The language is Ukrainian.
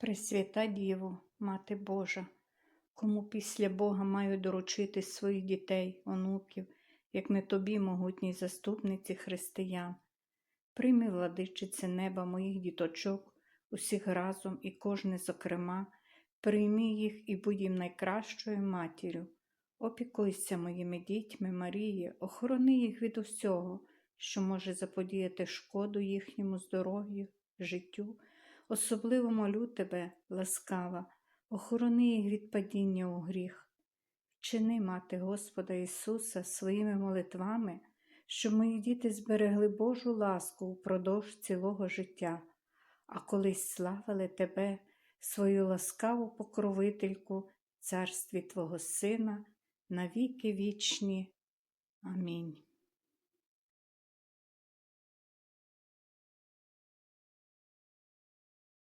Пресвята Діво, Мати Божа, кому після Бога маю доручити своїх дітей, онуків, як не тобі, могутній заступниці християн. Прийми, владичице неба моїх діточок, усіх разом і кожне зокрема, прийми їх і будь їм найкращою матір'ю. Опікуйся моїми дітьми, Марії, охорони їх від усього, що може заподіяти шкоду їхньому здоров'ю, життю. Особливо молю тебе, ласкава, охорони їх від падіння у гріх. Вчини, мати Господа Ісуса, своїми молитвами, щоб мої діти зберегли Божу ласку упродовж цілого життя, а колись славили Тебе, свою ласкаву покровительку, царстві Твого Сина, навіки вічні. Амінь.